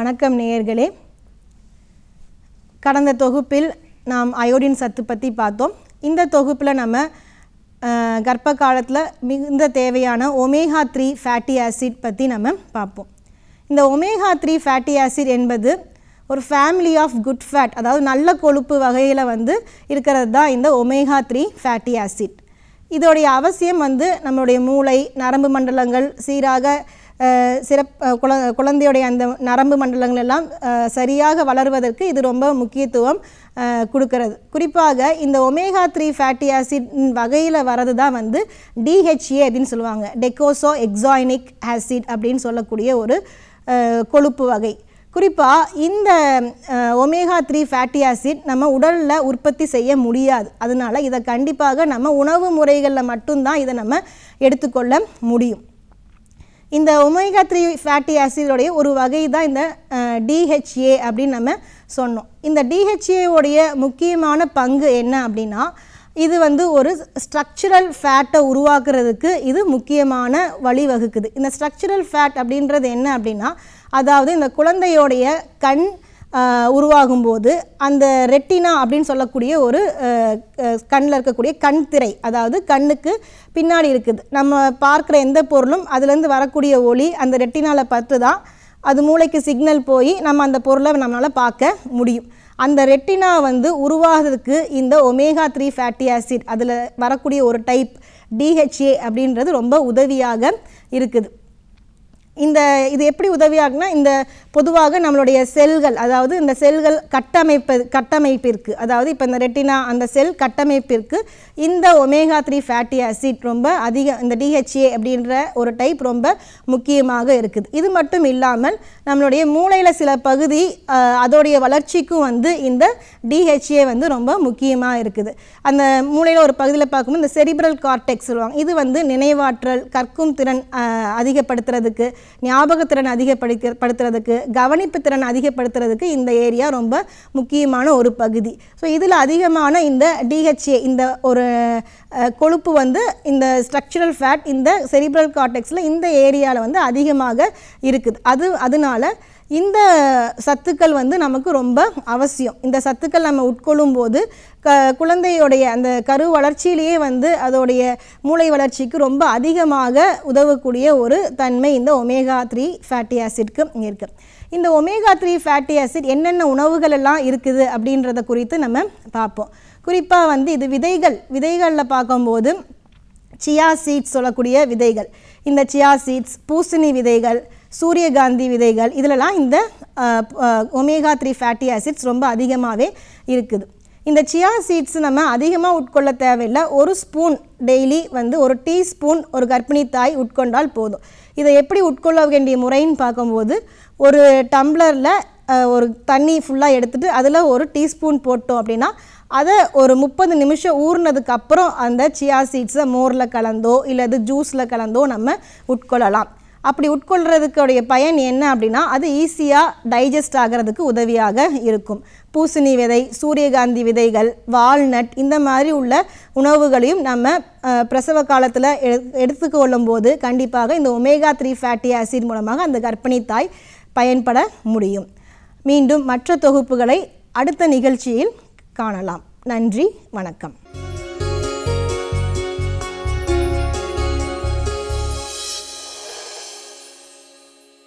வணக்கம் நேயர்களே. கடந்த தொகுப்பில் நாம் அயோடின் சத்து பற்றி பார்த்தோம். இந்த தொகுப்பில் நம்ம கர்ப்ப காலத்தில் மிகுந்த தேவையான ஒமேகா த்ரீ ஃபேட்டி ஆசிட் பற்றி நம்ம பார்ப்போம். இந்த ஒமேகா த்ரீ ஃபேட்டி ஆசிட் என்பது ஒரு ஃபேமிலி ஆஃப் குட் ஃபேட் அதாவது நல்ல கொழுப்பு வகையில் வந்து இருக்கிறது தான் இந்த ஒமேகா த்ரீ ஃபேட்டி ஆசிட் இதோடைய அவசியம் வந்து நம்மளுடைய மூளை நரம்பு மண்டலங்கள் சீராக சிறப் குழ குழந்தையுடைய அந்த நரம்பு மண்டலங்கள் எல்லாம் சரியாக வளர்வதற்கு இது ரொம்ப முக்கியத்துவம் கொடுக்கறது கொடுக்கிறது. குறிப்பாக இந்த ஒமேகா த்ரீ ஃபேட்டி ஆசிட் வகையில் வர்றது தான் வந்து டிஹெச்ஏ அப்படின்னு சொல்லுவாங்க. டெக்கோசோ எக்ஸாயினிக் ஆசிட் அப்படின்னு சொல்லக்கூடிய ஒரு கொழுப்பு வகை. குறிப்பாக இந்த ஒமேகா த்ரீ ஃபேட்டி ஆசிட் நம்ம உடலில் உற்பத்தி செய்ய முடியாது. அதனால இதை கண்டிப்பாக நம்ம உணவு முறைகளில் மட்டும்தான் இதை நம்ம எடுத்துக்கொள்ள முடியும். இந்த ஒமேகா த்ரீ ஃபேட்டி ஆசிடோடைய ஒரு வகை தான் இந்த டிஹெச்ஏ அப்படின்னு நம்ம சொன்னோம். இந்த டிஹெச்ஏவுடைய முக்கியமான பங்கு என்ன அப்படின்னா இது வந்து ஒரு ஸ்ட்ரக்சரல் ஃபேட்டை உருவாக்குறதுக்கு இது முக்கியமான வழிவகுக்குது. இந்த ஸ்ட்ரக்சுரல் ஃபேட் அப்படின்றது என்ன அப்படின்னா அதாவது இந்த குழந்தையோடைய கண் உருவாகும்போது அந்த ரெட்டினா அப்படின்னு சொல்லக்கூடிய ஒரு கண்ணில் இருக்கக்கூடிய கண் திரை அதாவது கண்ணுக்கு பின்னாடி இருக்குது. நம்ம பார்க்குற எந்த பொருளும் அதுலேருந்து வரக்கூடிய ஒளி அந்த ரெட்டினாவில் பட்டு தான் அது மூளைக்கு சிக்னல் போய் நம்ம அந்த பொருளை நம்மளால் பார்க்க முடியும். அந்த ரெட்டினா வந்து உருவாகிறதுக்கு இந்த ஒமேகா த்ரீ ஃபேட்டி ஆசிட் அதில் வரக்கூடிய ஒரு டைப் டிஹெச்ஏ அப்படின்றது ரொம்ப உதவியாக இருக்குது. இந்த இது எப்படி உதவியாகுனா இந்த பொதுவாக நம்மளுடைய செல்கள் அதாவது இந்த செல்கள் கட்டமைப்பு கட்டமைப்பிற்கு அதாவது இப்போ இந்த ரெட்டினா அந்த செல் கட்டமைப்பிற்கு இந்த ஒமேகா த்ரீ ஃபேட்டி ஆசிட் ரொம்ப அதிக இந்த டிஹெச்ஏ அப்படின்ற ஒரு டைப் ரொம்ப முக்கியமாக இருக்குது. இது மட்டும் இல்லாமல் நம்மளுடைய மூளையில் சில பகுதி அதோடைய வளர்ச்சிக்கும் வந்து இந்த டிஹெச்ஏ வந்து ரொம்ப முக்கியமாக இருக்குது. அந்த மூளையில் ஒரு பகுதியில் பார்க்கும்போது இந்த செரிப்ரல் கார்டெக்ஸ் சொல்லுவாங்க. இது வந்து நினைவாற்றல் கற்கும் திறன் அதிகப்படுத்துறதுக்கு ஞாபகத்திறன் அதிகப்படுத்த படுத்துறதுக்கு கவனிப்பு திறன் அதிகப்படுத்துறதுக்கு இந்த ஏரியா ரொம்ப முக்கியமான ஒரு பகுதி. ஸோ இதில் அதிகமான இந்த டிஹெச்ஏ இந்த ஒரு கொழுப்பு வந்து இந்த ஸ்ட்ரக்சரல் ஃபேட் இந்த செரிப்ரல் கார்டெக்ஸில் இந்த ஏரியாவில் வந்து அதிகமாக இருக்குது. அது அதனால இந்த சத்துக்கள் வந்து நமக்கு ரொம்ப அவசியம். இந்த சத்துக்கள் நம்ம உட்கொள்ளும் போது க குழந்தையுடைய அந்த கரு வளர்ச்சியிலேயே வந்து அதோடைய மூளை வளர்ச்சிக்கு ரொம்ப அதிகமாக உதவக்கூடிய ஒரு தன்மை இந்த ஒமேகா த்ரீ ஃபேட்டி ஆசிட்க்கு இருக்குது இந்த ஒமேகா த்ரீ ஃபேட்டி ஆசிட் என்னென்ன உணவுகள் எல்லாம் இருக்குது அப்படின்றத குறித்து நம்ம பார்ப்போம். குறிப்பாக வந்து இது விதைகள். விதைகளில் பார்க்கும்போது சியா சீட்ஸ் சொல்லக்கூடிய விதைகள். இந்த சியா சீட்ஸ் பூசணி விதைகள் சூரியகாந்தி விதைகள் இதிலலாம் இந்த ஒமேகா த்ரீ ஃபேட்டி ஆசிட்ஸ் ரொம்ப அதிகமாகவே இருக்குது. இந்த சியா சீட்ஸ் நம்ம அதிகமாக உட்கொள்ள தேவையில்லை. ஒரு ஸ்பூன் டெய்லி வந்து ஒரு டீஸ்பூன் ஒரு கர்ப்பிணி தாய் உட்கொண்டால் போதும். இதை எப்படி உட்கொள்ள வேண்டிய முறைன்னு பார்க்கும்போது ஒரு டம்ளரில் ஒரு தண்ணி ஃபுல்லாக எடுத்துட்டு அதில் ஒரு டீஸ்பூன் போட்டோம் அப்படின்னா அதை ஒரு முப்பது நிமிஷம் ஊறினதுக்கு அப்புறம் அந்த சியா சீட்ஸை மோரில் கலந்தோ இல்லது ஜூஸில் கலந்தோ நம்ம உட்கொள்ளலாம். அப்படி உட்கொள்றதுக்குடைய பயன் என்ன அப்படின்னா அது ஈஸியாக டைஜஸ்ட் ஆகிறதுக்கு உதவியாக இருக்கும். பூசணி விதை சூரியகாந்தி விதைகள் வால்நட் இந்த மாதிரி உள்ள உணவுகளையும் நம்ம பிரசவ காலத்தில் எடுத்துக்கொள்ளும் போது கண்டிப்பாக இந்த ஒமேகா த்ரீ ஃபேட்டி ஆசிட் மூலமாக அந்த கர்ப்பிணி தாய் பயன்பட முடியும். மீண்டும் மற்ற தொகுப்புகளை அடுத்த நிகழ்ச்சியில் காணலாம். நன்றி வணக்கம்.